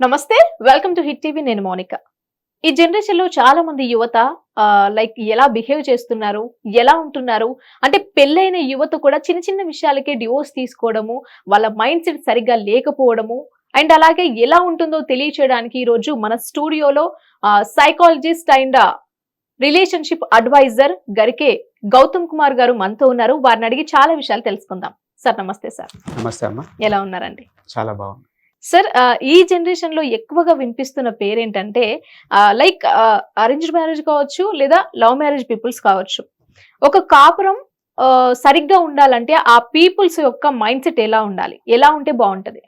నమస్తే welcome to hit TV నేను మౌనిక. ఈ జనరేషన్లో చాలా మంది యువత లైక్ ఎలా బిహేవ్ చేస్తున్నారు ఎలా ఉంటున్నారు అంటే పెళ్ళైన యువత కూడా చిన్న చిన్న విషయాలకే డివోర్స్ తీసుకోవడము వాళ్ళ మైండ్ సెట్ సరిగ్గా లేకపోవడము అండ్ అలాగే ఎలా ఉంటుందో తెలియచేయడానికి ఈ రోజు మన స్టూడియోలో psychologist and relationship adviser Garike Gautam Kumar గారు మనతో ఉన్నారు. వారిని అడిగి చాలా విషయాలు తెలుసుకుందాం. సార్ నమస్తే సార్. నమస్తే అమ్మ. ఎలా ఉన్నారండి? చాలా బాగుంది సార్ ఈ జనరేషన్లో ఎక్కువగా వినిపిస్తున్న పేరేంటంటే లైక్ అరేంజ్డ్ మ్యారేజ్ కావచ్చు లేదా లవ్ మ్యారేజ్ పీపుల్స్ కావచ్చు. ఒక కాపురం సరిగ్గా ఉండాలంటే ఆ పీపుల్స్ యొక్క మైండ్ సెట్ ఎలా ఉండాలి? ఎలా ఉంటే బాగుంటది?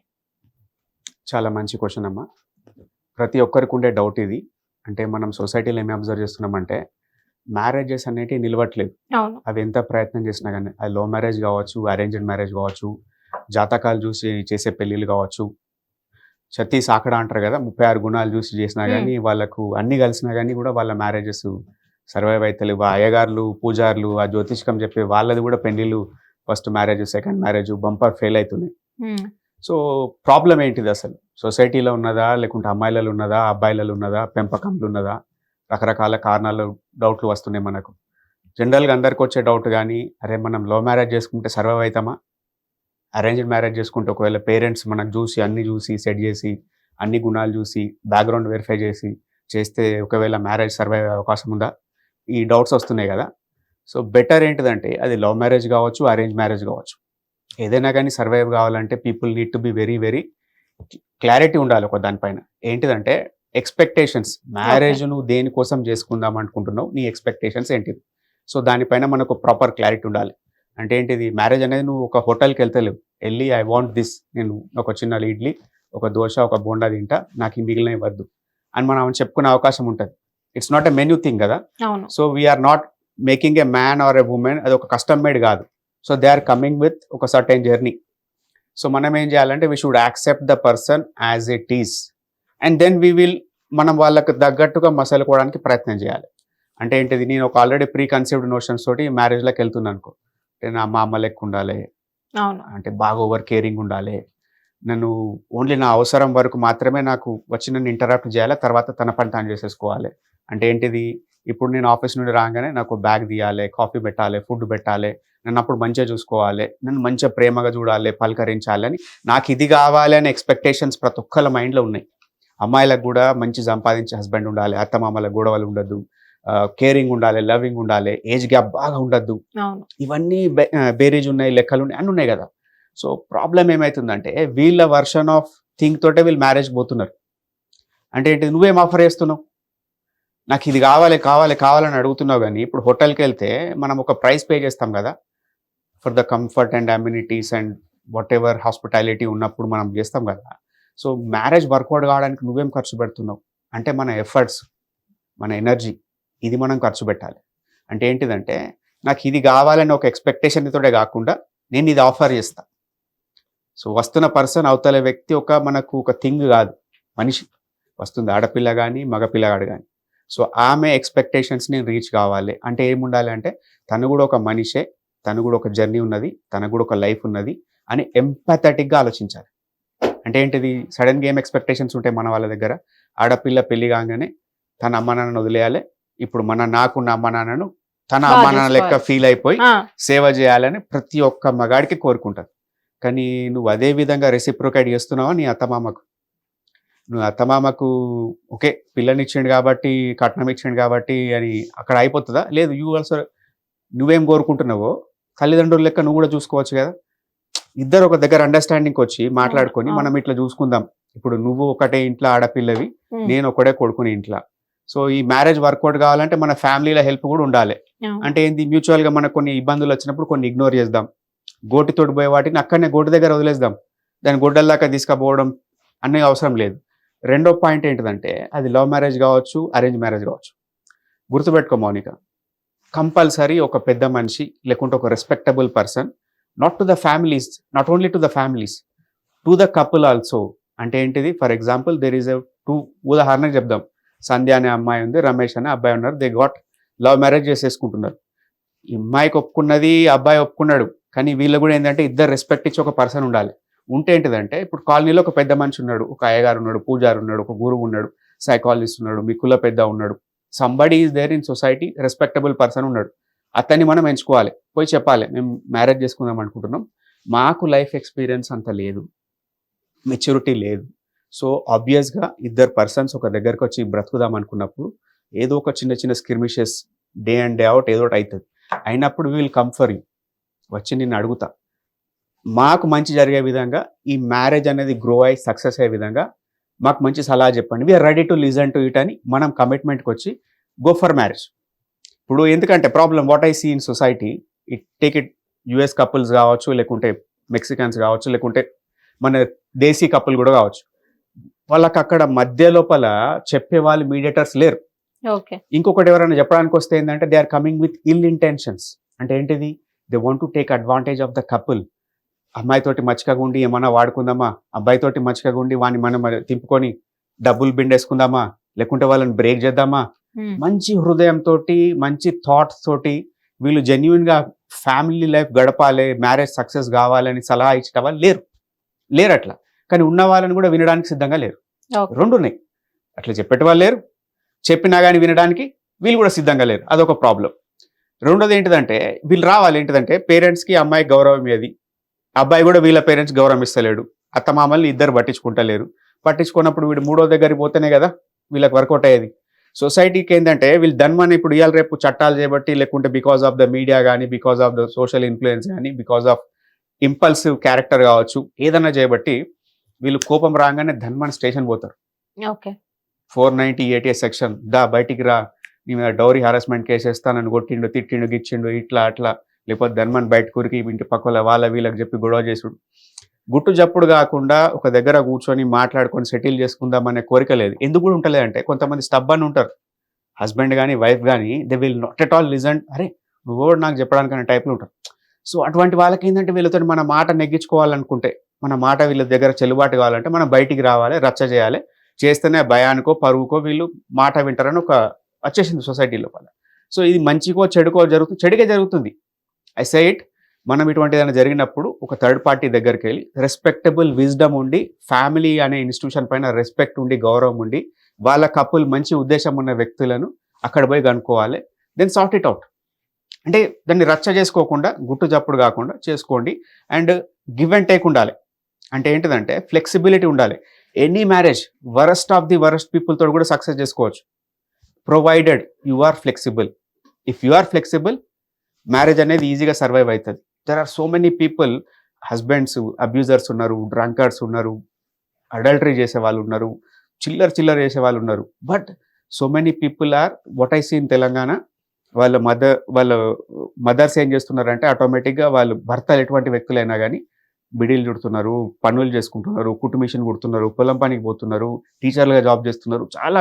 చాలా మంచి క్వశ్చన్ అమ్మ. ప్రతి ఒక్కరికి ఉండే డౌట్ ఇది. అంటే మనం సొసైటీలో ఏమి అబ్జర్వ్ చేస్తున్నామంటే మ్యారేజెస్ అనేటివి నిలవట్లేదు. అవును. అవి ఎంత ప్రయత్నం చేసినా కానీ అది లవ్ మ్యారేజ్ కావచ్చు అరేంజ్డ్ మ్యారేజ్ కావచ్చు జాతకాలు చూసి చేసే పెళ్ళిళ్ళు కావచ్చు సతీ సాకడ అంటారు కదా ముప్పై ఆరు గుణాలు చూసి చేసినా కానీ వాళ్ళకు అన్ని కలిసినా కానీ కూడా వాళ్ళ మ్యారేజెస్ సర్వైవ్ అవుతలేవు అయ్యగారులు పూజారులు ఆ జ్యోతిష్కం చెప్పే వాళ్ళది కూడా పెళ్ళిళ్ళు first marriage second marriage bumper fail అవుతున్నాయి సో ప్రాబ్లం ఏంటిది అసలు? సొసైటీలో ఉన్నదా లేకుంటే అమ్మాయిలలో ఉన్నదా అబ్బాయిలలో ఉన్నదా పెంపకంలో ఉన్నదా? రకరకాల కారణాలు డౌట్లు వస్తున్నాయి మనకు. జనరల్గా అందరికి వచ్చే డౌట్ కానీ అరే మనం లవ్ మ్యారేజ్ చేసుకుంటే సర్వైవ్ అవుతామా? అరేంజ్డ్ మ్యారేజ్ చేసుకుంటే ఒకవేళ పేరెంట్స్ మనకు చూసి అన్ని చూసి సెట్ చేసి అన్ని గుణాలు చూసి బ్యాక్గ్రౌండ్ వెరిఫై చేసి చేస్తే ఒకవేళ మ్యారేజ్ సర్వైవ్ అయ్యే అవకాశం ఉందా? ఈ డౌట్స్ వస్తున్నాయి కదా. సో బెటర్ ఏంటిదంటే అది లవ్ మ్యారేజ్ కావచ్చు అరేంజ్ మ్యారేజ్ కావచ్చు. ఏదైనా కానీ సర్వైవ్ కావాలంటే people need to be very very clarity ఉండాలి ఒక దానిపైన. ఏంటిదంటే ఎక్స్పెక్టేషన్స్. మ్యారేజ్ నువ్వు దేనికోసం చేసుకుందాం అనుకుంటున్నావు? నీ ఎక్స్పెక్టేషన్స్ ఏంటిది సో దానిపైన మనకు ప్రాపర్ క్లారిటీ ఉండాలి. అంటే ఏంటిది? మ్యారేజ్ అనేది నువ్వు ఒక హోటల్కి వెళ్తలేవు. వెళ్ళి ఐ వాంట్ దిస్. నేను ఒక చిన్న ఇడ్లీ ఒక దోశ ఒక బోండా తింటా. నాకు ఈ మిగిలిన వద్దు. అని మనం చెప్పుకునే అవకాశం ఉంటుంది. It's not a menu thing కదా? So we are not making a man or a women అది ఒక కస్టమ్ మేడ్ కాదు. So they are coming with ఒక సర్టెన్ జర్నీ సో మనం ఏం చేయాలంటే we should accept the person as it is and then we will మనం వాళ్ళకు తగ్గట్టుగా మసలుకోవడానికి ప్రయత్నం చేయాలి. అంటే ఏంటిది? నేను ఒక ఆల్రెడీ ప్రీ కన్సీవ్డ్ నోషన్స్ తోటి మ్యారేజ్లోకి వెళ్తున్నాను అనుకో. నా మా అమ్మ లెక్క ఉండాలి. అవును. అంటే బాగా ఓవర్ కేరింగ్ ఉండాలి. నన్ను ఓన్లీ నా అవసరం వరకు మాత్రమే నాకు వచ్చి నన్ను ఇంటరాక్ట్ చేయాలి తర్వాత తన పని తాను చేసేసుకోవాలి. అంటే ఏంటిది? ఇప్పుడు నేను ఆఫీస్ నుండి రాగానే నాకు బ్యాగ్ తీయాలి కాఫీ పెట్టాలి ఫుడ్ పెట్టాలి నన్ను అప్పుడు మంచిగా చూసుకోవాలి నన్ను మంచిగా ప్రేమగా చూడాలి పలకరించాలి అని నాకు ఇది కావాలి అనే ఎక్స్పెక్టేషన్స్ ప్రతి ఒక్కళ్ళ మైండ్లో ఉన్నాయి. అమ్మాయిలకు కూడా మంచి సంపాదించే హస్బెండ్ ఉండాలి అత్తమామల గొడవలు ఉండద్దు. కేరింగ్ ఉండాలి లవింగ్ ఉండాలి ఏజ్ గ్యాప్ బాగా ఉండద్దు. ఇవన్నీ బేరీజ్ ఉన్నాయి లెక్కలు ఉన్నాయి అన్నీ ఉన్నాయి కదా. సో ప్రాబ్లం ఏమవుతుందంటే వీళ్ళ వర్షన్ ఆఫ్ థింక్ తోటే వీళ్ళు మ్యారేజ్ పోతున్నారు. అంటే ఏంటి నువ్వేం ఆఫర్ చేస్తున్నావు? నాకు ఇది కావాలి కావాలి కావాలని అడుగుతున్నావు కానీ ఇప్పుడు హోటల్కి వెళ్తే మనం ఒక ప్రైస్ పే చేస్తాం కదా. For the comfort and amenities and whatever hospitality ఉన్నప్పుడు మనం చేస్తాం కదా. సో మ్యారేజ్ వర్కౌట్ కావడానికి నువ్వేం ఖర్చు పెడుతున్నావు? అంటే మన ఎఫర్ట్స్ మన ఎనర్జీ ఇది మనం ఖర్చు పెట్టాలి. అంటే ఏంటిదంటే నాకు ఇది కావాలని ఒక ఎక్స్పెక్టేషన్ తోటే కాకుండా నేను ఇది ఆఫర్ చేస్తా. సో వస్తున్న పర్సన్ అవతల వ్యక్తి ఒక మనకు ఒక థింగ్ కాదు. మనిషి. వస్తుంది ఆడపిల్ల కానీ మగపిల్లగాడు కానీ సో ఆమె ఎక్స్పెక్టేషన్స్ నేను రీచ్ కావాలి. అంటే ఏముండాలి అంటే తను కూడా ఒక మనిషే తను కూడా ఒక జర్నీ ఉన్నది తనకు కూడా ఒక లైఫ్ ఉన్నది అని ఎంపథెటిక్గా ఆలోచించాలి. అంటే ఏంటిది? సడన్గా ఏం ఎక్స్పెక్టేషన్స్ ఉంటాయి మన వాళ్ళ దగ్గర? ఆడపిల్ల పెళ్ళి కాగానే తన అమ్మ నాన్నను వదిలేయాలి ఇప్పుడు మన నాకున్న అమ్మ నాన్నను తన అమ్మ నాన్న లెక్క. ఫీల్ అయిపోయి సేవ చేయాలని ప్రతి ఒక్క మగాడికి కోరుకుంటారు కానీ నువ్వు అదే విధంగా రెసిప్రోకేట్ చేస్తున్నావా నీ అత్తమామకు? నువ్వు అత్తమామకు ఓకే పిల్లనిచ్చిండు కాబట్టి కట్నం ఇచ్చిండు కాబట్టి అని అక్కడ అయిపోతుందా? లేదు యూ ఆల్సో నువ్వేం కోరుకుంటున్నావో తల్లిదండ్రుల లెక్క నువ్వు కూడా చూసుకోవచ్చు కదా. ఇద్దరు ఒక దగ్గర అండర్స్టాండింగ్ వచ్చి మాట్లాడుకొని. మనం ఇట్లా చూసుకుందాం. ఇప్పుడు నువ్వు ఒకటే ఇంట్లో ఆడపిల్లవి నేను ఒకడే కొడుకుని ఇంట్లో. సో ఈ మ్యారేజ్ వర్కౌట్ కావాలంటే మన ఫ్యామిలీలో హెల్ప్ కూడా ఉండాలి. అంటే ఏంది మ్యూచువల్గా మనకు కొన్ని ఇబ్బందులు వచ్చినప్పుడు కొన్ని ఇగ్నోర్ చేద్దాం. గోటి తోటి పోయే వాటిని అక్కడనే గోటి దగ్గర వదిలేద్దాం. దాని గొడ్డల దాకా తీసుకుపోవడం అనే అవసరం లేదు. రెండో పాయింట్ ఏంటిదంటే అది లవ్ మ్యారేజ్ కావచ్చు అరేంజ్ మ్యారేజ్ కావచ్చు. గుర్తుపెట్టుకో మౌనిక కంపల్సరీ ఒక పెద్ద మనిషి లేకుంటే ఒక respectable person not to the families not only to the families to the couple also అంటే ఏంటిది? For example there is a two ఉదాహరణకు చెప్దాం. సంధ్య అనే అమ్మాయి ఉంది రమేష్ అనే అబ్బాయి ఉన్నారు. దే గాట్ లవ్ మ్యారేజ్ చేసేసుకుంటున్నారు. ఈ అమ్మాయికి ఒప్పుకున్నది అబ్బాయి ఒప్పుకున్నాడు. కానీ వీళ్ళు కూడా ఏంటంటే ఇద్దరు రెస్పెక్ట్ ఇచ్చి ఒక పర్సన్ ఉండాలి. ఉంటే ఏంటిదంటే ఇప్పుడు కాలనీలో ఒక పెద్ద మనిషి ఉన్నాడు ఒక అయ్యగారు ఉన్నాడు పూజారు ఉన్నాడు ఒక గురువు ఉన్నాడు సైకాలజిస్ట్ ఉన్నాడు మీ కుల పెద్ద ఉన్నాడు. Somebody is there in society respectable person ఉన్నాడు. అతన్ని మనం ఎంచుకోవాలి. పోయి చెప్పాలి మేము మ్యారేజ్ చేసుకుందాం అనుకుంటున్నాం. మాకు లైఫ్ ఎక్స్పీరియన్స్ అంత లేదు. మెచ్యూరిటీ లేదు. సో ఆబ్వియస్గా ఇద్దరు పర్సన్స్ ఒక దగ్గరకు వచ్చి బ్రతుకుదాం అనుకున్నప్పుడు ఏదో ఒక చిన్న చిన్న skirmishes day and day out ఏదో ఒకటి అవుతుంది అయినప్పుడు వీల్ కంఫర్ యూ వచ్చి నిన్ను అడుగుతా. మాకు మంచి జరిగే విధంగా ఈ మ్యారేజ్ అనేది గ్రో అయ్యి సక్సెస్ అయ్యే విధంగా మాకు మంచి సలహా చెప్పండి. We are ready to listen to it అని మనం కమిట్మెంట్కి వచ్చి గో ఫర్ మ్యారేజ్ ఇప్పుడు ఎందుకంటే problem what I see in society it take it US couples కావచ్చు లేకుంటే మెక్సికన్స్ కావచ్చు లేకుంటే మన దేశీ కపుల్ కూడా కావచ్చు. వాళ్ళకి అక్కడ మధ్య లోపల చెప్పే వాళ్ళు మీడియేటర్స్ లేరు. ఇంకొకటి ఎవరైనా చెప్పడానికి వస్తే ఏంటంటే they are coming with ill intentions అంటే ఏంటిది? They want to take advantage of the couple అమ్మాయితోటి మచ్చికగా ఉండి ఏమన్నా వాడుకుందామా? అబ్బాయితోటి మచ్చికగా ఉండి వాడిని మనం తిప్పుకొని డబ్బులు బిండేసుకుందామా? లేకుంటే వాళ్ళని బ్రేక్ చేద్దామా? మంచి హృదయంతో మంచి థాట్స్ తోటి వీళ్ళు జెన్యున్గా ఫ్యామిలీ లైఫ్ గడపాలి మ్యారేజ్ సక్సెస్ కావాలని సలహా ఇచ్చే వాళ్ళు లేరు. లేరు అట్లా కానీ ఉన్న వాళ్ళని కూడా వినడానికి సిద్ధంగా లేరు. రెండు ఉన్నాయి అట్లా చెప్పేటి వాళ్ళు లేరు. చెప్పినా కానీ వినడానికి వీళ్ళు కూడా సిద్ధంగా లేరు. అదొక ప్రాబ్లం రెండోది ఏంటిదంటే వీళ్ళు రావాలి. ఏంటిదంటే పేరెంట్స్కి అమ్మాయి గౌరవం ఏది? అబ్బాయి కూడా వీళ్ళ పేరెంట్స్ గౌరవం ఇస్తలేడు. అత్త మామల్ని ఇద్దరు పట్టించుకుంటలేరు. పట్టించుకున్నప్పుడు వీడు మూడో దగ్గరికి పోతేనే కదా వీళ్ళకి వర్కౌట్ అయ్యేది. సొసైటీకి ఏంటంటే వీళ్ళు ధన్మని ఇప్పుడు ఇవాళ రేపు చట్టాలు చేయబట్టి లేకుంటే బికాస్ ఆఫ్ ద మీడియా కానీ because of the social influence కానీ బికాస్ ఆఫ్ ఇంపల్సివ్ క్యారెక్టర్ కావచ్చు ఏదన్నా చేయబట్టి వీళ్ళు కోపం రాగానే ధన్మన్ స్టేషన్ పోతారు. Okay. Four ninety eighty section. దా బయటికి రా. నీ మీద డౌరీ హారాస్మెంట్ కేసు వేస్తానని కొట్టిండు తిట్టిండు గిచ్చిండు ఇట్లా అట్లా. లేకపోతే ధన్మన్ బయట కూరికి ఇంటి పక్కల వాళ్ళ వీళ్ళకి చెప్పి గొడవ చేసుడు. గుట్టు జప్పుడు కాకుండా ఒక దగ్గర కూర్చొని మాట్లాడుకొని సెటిల్ చేసుకుందామనే కోరిక లేదు. ఎందుకు కూడా ఉంటలేదంటే కొంతమంది స్టబ్ అని ఉంటారు. హస్బెండ్ కానీ వైఫ్ కానీ they will not at all listen. అరే నువ్వు నాకు చెప్పడానికి అనే టైప్లో ఉంటారు సో అటువంటి వాళ్ళకి ఏంటంటే వీళ్ళతో మన మాట నెగ్గించుకోవాలనుకుంటే మన మాట వీళ్ళ దగ్గర చెల్లుబాటు కావాలంటే మనం బయటికి రావాలి రచ్చ చేయాలి. చేస్తేనే భయానికో పరువుకో వీళ్ళు మాట వింటారని ఒక వచ్చేసింది సొసైటీ లోపల. సో ఇది మంచికో చెడుకో జరుగుతుంది చెడుకే జరుగుతుంది. ఐ సైట్ మనం ఇటువంటి ఏదైనా జరిగినప్పుడు ఒక థర్డ్ పార్టీ దగ్గరికి వెళ్ళి రెస్పెక్టబుల్ విజ్డమ్ ఉండి ఫ్యామిలీ అనే ఇన్స్టిట్యూషన్ పైన రెస్పెక్ట్ ఉండి గౌరవం ఉండి వాళ్ళ కపుల్ మంచి ఉద్దేశం ఉన్న వ్యక్తులను అక్కడ పోయి కనుక్కోవాలి. దెన్ సార్ట్ ఇట్ అవుట్ అంటే దాన్ని రచ్చ చేసుకోకుండా గుట్టు చప్పుడు కాకుండా చేసుకోండి. అండ్ గివ్ అండ్ టేక్ ఉండాలి. అంటే ఏంటిదంటే ఫ్లెక్సిబిలిటీ ఉండాలి. Any marriage worst of the worst people కూడా సక్సెస్ చేసుకోవచ్చు. Provided you are flexible. If you are flexible marriage అనేది ఈజీగా సర్వైవ్ అవుతుంది there are so many people husbands abusers ఉన్నారు డ్రంకర్స్ ఉన్నారు అడల్టరీ చేసే వాళ్ళు ఉన్నారు చిల్లర చిల్లర చేసే వాళ్ళు ఉన్నారు. But so many people are what I see in Telangana వాళ్ళ మదర్ వాళ్ళ మదర్స్ ఏం చేస్తున్నారంటే ఆటోమేటిక్గా వాళ్ళు భర్తలు ఎటువంటి వ్యక్తులైనా కానీ బిడీలు చుడుతున్నారు పనులు చేసుకుంటున్నారు కుటుంబిషన్ కుడుతున్నారు పొలం పనికి పోతున్నారు టీచర్లుగా జాబ్ చేస్తున్నారు చాలా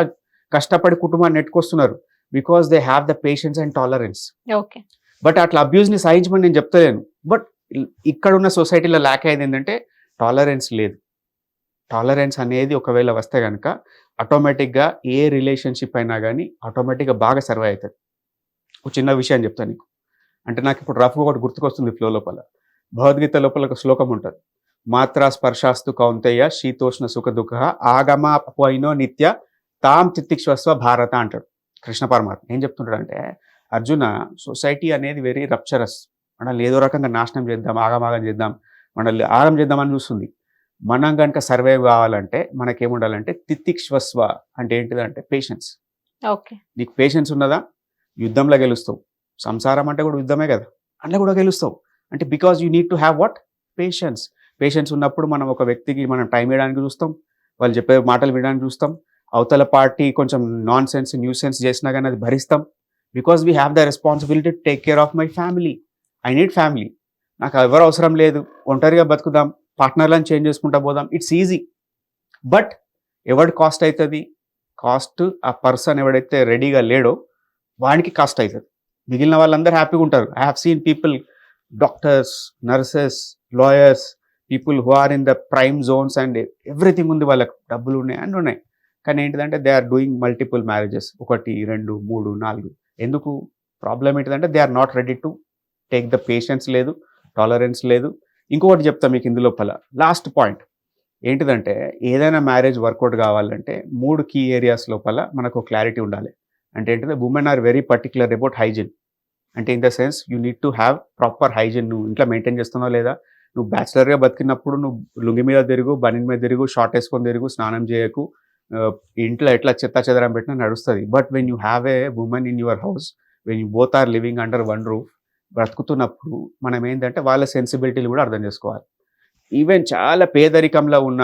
కష్టపడి కుటుంబాన్ని నెట్టుకొస్తున్నారు because they have the patience and tolerance okay. But అట్లా అబ్యూస్ని సహించమని నేను చెప్తలేను. బట్ ఇక్కడ ఉన్న సొసైటీలో ల్యాక్ అయ్యేది ఏంటంటే టాలరెన్స్ లేదు. టాలరెన్స్ అనేది ఒకవేళ వస్తే కనుక ఆటోమేటిక్గా ఏ రిలేషన్షిప్ అయినా కానీ ఆటోమేటిక్గా బాగా సర్వే అవుతుంది ఒక చిన్న విషయం చెప్తాను నీకు. అంటే నాకు ఇప్పుడు రఫ్గా ఒకటి గుర్తుకొస్తుంది ఫ్లో లోపల. భగవద్గీత లోపల ఒక శ్లోకం ఉంటుంది. మాత్రా స్పర్శాస్తు కౌంతయ్య శీతోష్ణ సుఖ దుఃఖ ఆగమ పోయినో నిత్య తాం తిత్తిక్ష్వస్వ భారత అంటాడు కృష్ణ పరమాత్మ. ఏం చెప్తుంటాడు అంటే అర్జున సొసైటీ అనేది వెరీ రప్చరస్. మనల్ని ఏదో రకంగా నాశనం చేద్దాం ఆగమాగం చేద్దాం మనల్ని ఆగం చేద్దామని చూస్తుంది. మనం కనుక సర్వైవ్ కావాలంటే మనకేముండాలంటే తిత్తిక్ష్వస్వ అంటే ఏంటిదంటే పేషెన్స్ ఓకే. నీకు పేషెన్స్ ఉన్నదా? యుద్ధంలో గెలుస్తావు. సంసారం అంటే కూడా యుద్ధమే కదా. అందులో కూడా గెలుస్తావు. అంటే because you need to have what patience patience ఉన్నప్పుడు మనం ఒక వ్యక్తికి మనం టైం ఇవ్వడానికి చూస్తాం. వాళ్ళు చెప్పే మాటలు వినడానికి చూస్తాం. అవతల పార్టీ కొంచెం నాన్ సెన్స్ న్యూ సెన్స్ చేసినా కానీ అది భరిస్తాం. Because we have the responsibility to take care of my family I need family నాకు ఎవరు అవసరం లేదు. ఒంటరిగా బతుకుదాం. పార్ట్నర్లను చేంజ్ చేసుకుంటా పోదాం. ఇట్స్ ఈజీ బట్ ఎవడు కాస్ట్ అవుతుంది? కాస్ట్ ఆ పర్సన్ ఎవడైతే రెడీగా లేడో వానికి కాస్ట్ అవుతుంది. మిగిలిన వాళ్ళందరూ హ్యాపీగా ఉంటారు. I have seen people doctors nurses lawyers people who are in the prime zones and everything ఉంది వాళ్ళకు. డబ్బులు ఉన్నాయి అండ్ ఉన్నాయి. కానీ ఏంటిదంటే they are doing multiple marriages ఒకటి రెండు మూడు నాలుగు. ఎందుకు? ప్రాబ్లం ఏంటిదంటే they are not ready to take the patience లేదు టాలరెన్స్ లేదు. ఇంకొకటి చెప్తా మీకు ఇందులోపల లాస్ట్ పాయింట్ ఏంటిదంటే ఏదైనా మ్యారేజ్ వర్కౌట్ కావాలంటే మూడు కీ ఏరియాస్ లోపల మనకు క్లారిటీ ఉండాలి. అంటే ఏంటంటే women are very particular about hygiene అంటే in the sense you need to have proper hygiene నువ్వు ఇంట్లో మెయింటైన్ చేస్తున్నావు లేదా? నువ్వు బ్యాచిలర్గా బతికినప్పుడు నువ్వు లుంగి మీద తిరుగు బనిన్ మీద తిరుగు షార్ట్ వేసుకొని తిరుగు స్నానం చేయకు. ఇంట్లో ఎట్లా చెత్త చెదరం పెట్టినా నడుస్తుంది. But when you have a women in your house when you both are living under one roof బ్రతుకుతున్నప్పుడు మనం ఏంటంటే వాళ్ళ సెన్సిబిలిటీలు కూడా అర్థం చేసుకోవాలి. ఈవెన్ చాలా పేదరికంలో ఉన్న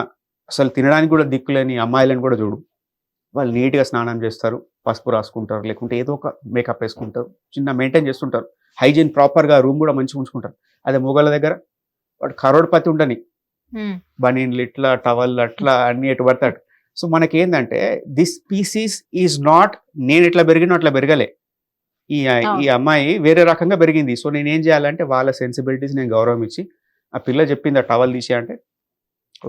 అసలు తినడానికి కూడా దిక్కులేని అమ్మాయిలను కూడా చూడు. వాళ్ళు నీట్గా స్నానం చేస్తారు. పసుపు రాసుకుంటారు లేకుంటే ఏదో ఒక మేకప్ వేసుకుంటారు చిన్న మెయింటైన్ చేస్తుంటారు. హైజీన్ ప్రాపర్గా రూమ్ కూడా మంచిగా ఉంచుకుంటారు. అదే మొగల దగ్గర వాడు కరోడ్పతి ఉండని. బనీన్లు ఇట్లా టవల్ అట్లా అన్ని ఎటు పడతాడు సో మనకి ఏంటంటే దిస్ స్పీసీస్ ఈజ్ నాట్ నేను ఇట్లా పెరిగిన అట్లా పెరగలే. ఈ ఈ అమ్మాయి వేరే రకంగా పెరిగింది. సో నేను ఏం చేయాలంటే వాళ్ళ సెన్సిబిలిటీస్ నేను గౌరవం ఇచ్చి ఆ పిల్ల చెప్పింది ఆ టవల్ తీసి అంటే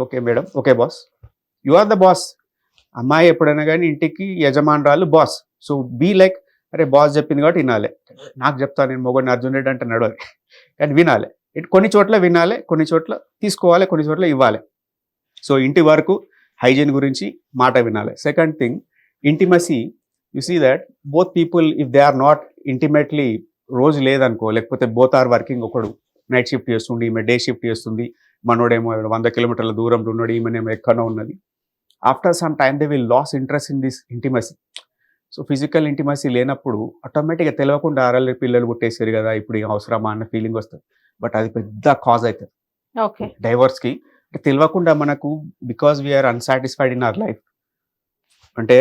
okay madam okay boss. You are the boss అమ్మాయి ఎప్పుడైనా కానీ ఇంటికి యజమానురాలు బాస్ సో బీ లైక్ అరే బాస్ చెప్పింది కాబట్టి వినాలి. నాకు చెప్తాను నేను మొగడిని అర్జున్ రెడ్డి అంటే నడవాలి కానీ వినాలి. ఇట్ కొన్ని చోట్ల వినాలి కొన్ని చోట్ల తీసుకోవాలి కొన్ని చోట్ల ఇవ్వాలి. సో ఇంటి వరకు హైజీన్ గురించి మాట వినాలి. Second thing intimacy you see that both people if they are not intimately రోజు లేదనుకో లేకపోతే బోత్ ఆర్ వర్కింగ్ ఒకడు నైట్ షిఫ్ట్ చేస్తుంది ఈమె డే షిఫ్ట్ చేస్తుంది మనోడేమో వంద కిలోమీటర్ల దూరంలో ఉన్నాడు ఈమెనేమో ఎక్కడో ఉన్నది. After some time they will loss interest in this intimacy so physical intimacy లేనప్పుడు ఆటోమేటిక్గా తెలియకుండా ఆరల్లి పిల్లలు పుట్టేసారు కదా ఇప్పుడు ఏం అవసరమా అన్న ఫీలింగ్ వస్తుంది. బట్ అది పెద్ద కాజ్ అవుతుంది ఓకే. డైవర్స్కి తెలియకుండా మనకు because we are unsatisfied in our life అంటే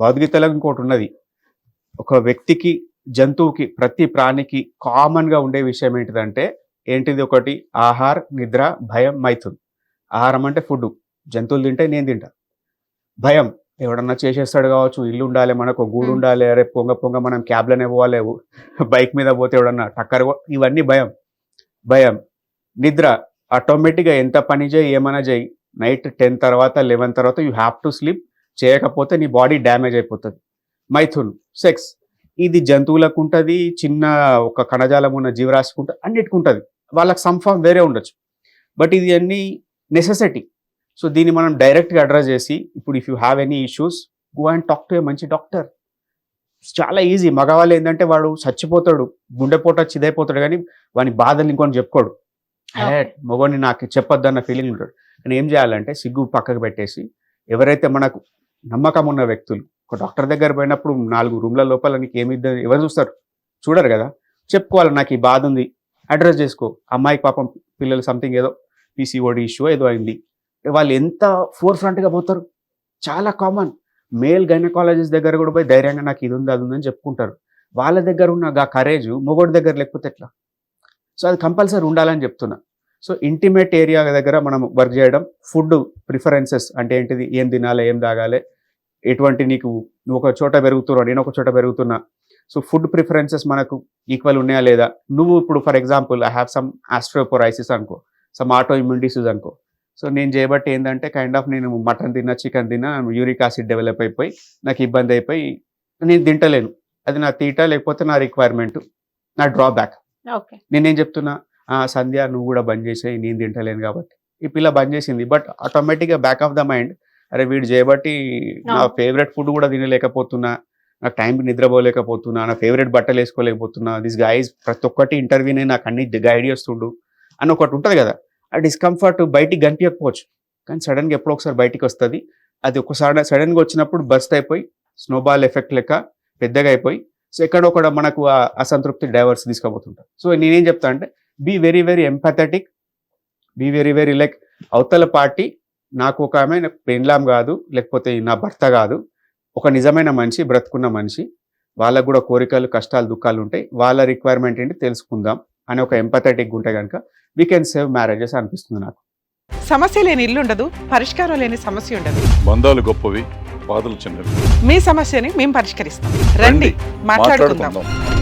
భగవద్గీతలో ఇంకోటి ఉన్నది. ఒక వ్యక్తికి జంతువుకి ప్రతి ప్రాణికి కామన్గా ఉండే విషయం ఏంటిదంటే ఏంటిది ఒకటి? ఆహార్ నిద్ర భయం మైథున్. ఆహారం అంటే ఫుడ్ జంతువులు తింటే నేను తింటా. భయం. ఎవడన్నా చేసేస్తాడు కావచ్చు ఇల్లు ఉండాలి మనకు గూడు. ఉండాలి అరే పొంగ పొంగ మనం క్యాబ్లోనే పోవాలి బైక్ మీద పోతే ఎవడన్నా టక్కర్ ఇవన్నీ భయం. భయం. నిద్ర. ఆటోమేటిక్గా ఎంత పని చేయి ఏమైనా చేయి నైట్ టెన్ తర్వాత లెవెన్ తర్వాత యూ హ్యావ్ టు స్లీప్. చేయకపోతే నీ బాడీ డ్యామేజ్ అయిపోతుంది. మైథున్. సెక్స్. ఇది జంతువులకు ఉంటుంది చిన్న ఒక కణజాలం ఉన్న జీవరాశికి ఉంటుంది అన్నిటికి ఉంటుంది వాళ్ళకి సమ్ ఫామ్ వేరే ఉండొచ్చు. బట్ ఇది అన్ని నెసెసిటీ సో దీన్ని మనం డైరెక్ట్గా అడ్రస్ చేసి ఇప్పుడు if you have any issues go and talk to a మంచి డాక్టర్ చాలా ఈజీ మగవాళ్ళు ఏంటంటే వాడు చచ్చిపోతాడు గుండెపోట చిదైపోతాడు కానీ వాని బాధలు ఇంకొని చెప్పుకోడు. మొగని నాకు చెప్పొద్దు అన్న ఫీలింగ్ ఉంటాడు. కానీ ఏం చేయాలంటే సిగ్గు పక్కకు పెట్టేసి ఎవరైతే మనకు నమ్మకం ఉన్న వ్యక్తులు ఒక డాక్టర్ దగ్గర పోయినప్పుడు నాలుగు రూమ్ల లోపల నీకు ఏమి ఎవరు చూస్తారు? చూడరు కదా? చెప్పుకోవాలి నాకు ఈ బాధ ఉంది. అడ్రస్ చేసుకో. అమ్మాయికి పాపం పిల్లలు సంథింగ్ ఏదో పీసీఓడి ఇష్యూ ఏదో అయింది. వాళ్ళు ఎంత ఫోర్ ఫ్రంట్గా పోతారు? చాలా కామన్ మేల్ గైనకాలజిస్ట్ దగ్గర కూడా పోయి ధైర్యంగా నాకు ఇది ఉంది అది ఉందని చెప్పుకుంటారు. వాళ్ళ దగ్గర ఉన్న ఆ కరేజ్ మొగోడి దగ్గర లేకపోతే ఎట్లా? సో అది కంపల్సరీ ఉండాలని చెప్తున్నా. సో ఇంటిమేట్ ఏరియా దగ్గర మనం వర్క్ చేయడం ఫుడ్ ప్రిఫరెన్సెస్ అంటే ఏంటిది? ఏం తినాలి ఏం తాగాలి? ఎటువంటి నీకు నువ్వు ఒక చోట పెరుగుతున్నావు నేను ఒక చోట పెరుగుతున్నా. సో ఫుడ్ ప్రిఫరెన్సెస్ మనకు ఈక్వల్ ఉన్నాయా లేదా? నువ్వు ఇప్పుడు for example I have some osteoporosis అనుకో సమ్ ఆటో ఇమ్యూన్ డిసీజ్ అనుకో. సో నేను చేయబట్టి ఏంటంటే కైండ్ ఆఫ్ నేను మటన్ తిన్నా చికెన్ తిన్నా యూరిక్ యాసిడ్ డెవలప్ అయిపోయి నాకు ఇబ్బంది అయిపోయి నేను తింటలేను. అది నా తీట లేకపోతే నా రిక్వైర్మెంట్ నా డ్రాబ్యాక్ నేనేం చెప్తున్నా? "ఆ, సంధ్య నువ్వు కూడా బంద్ చేసేయి నేను తింటలేను కాబట్టి. ఈ పిల్ల బంద్ చేసింది బట్ ఆటోమేటిక్గా బ్యాక్ ఆఫ్ ద మైండ్ అరే వీడు చేయబట్టి నా. ఫేవరెట్ ఫుడ్ కూడా తినలేకపోతున్నా నాకు టైంకి నిద్రపోలేకపోతున్నా నా ఫేవరెట్ బట్టలు వేసుకోలేకపోతున్నా దిస్ గైజ్ ప్రతి ఒక్కటి ఇంటర్వ్యూనే నాకు అన్ని గైడ్ చేస్తుండు అని ఒకటి ఉంటుంది కదా. ఆ డిస్కంఫర్ట్ బయటికి కనిపించకపోవచ్చు కానీ సడన్గా ఎప్పుడో ఒకసారి బయటికి వస్తుంది. అది ఒకసారి సడన్గా వచ్చినప్పుడు బస్ట్ అయిపోయి స్నోబాల్ ఎఫెక్ట్ లెక్క పెద్దగా అయిపోయి సో ఎక్కడొక్కడ మనకు ఆ అసంతృప్తి డైవర్స్ తీసుకోబోతుంటారు సో నేనేం చెప్తా అంటే be very very empathetic be very very like అవతల పార్టీ నాకు ఒక ఆమె పెండ్లాం కాదు లేకపోతే నా భర్త కాదు ఒక నిజమైన మనిషి బ్రతుకున్న మనిషి వాళ్ళకు కూడా కోరికలు కష్టాలు దుఃఖాలు ఉంటాయి. వాళ్ళ రిక్వైర్మెంట్ ఏంటి తెలుసుకుందాం. అని ఒక ఎంపథెటిక్ ఉంటే కనుక వీ కెన్ సేవ్ మ్యారేజెస్ అనిపిస్తుంది నాకు. సమస్య లేని ఇల్లు ఉండదు పరిష్కారం లేని సమస్య ఉండదు. బంధాలు గొప్పవి బాధలు చిన్నవి. మీ సమస్యని మేము పరిష్కరిస్తాం. రండి మాట్లాడుకుందాం. మాట్లాడుకుందాం.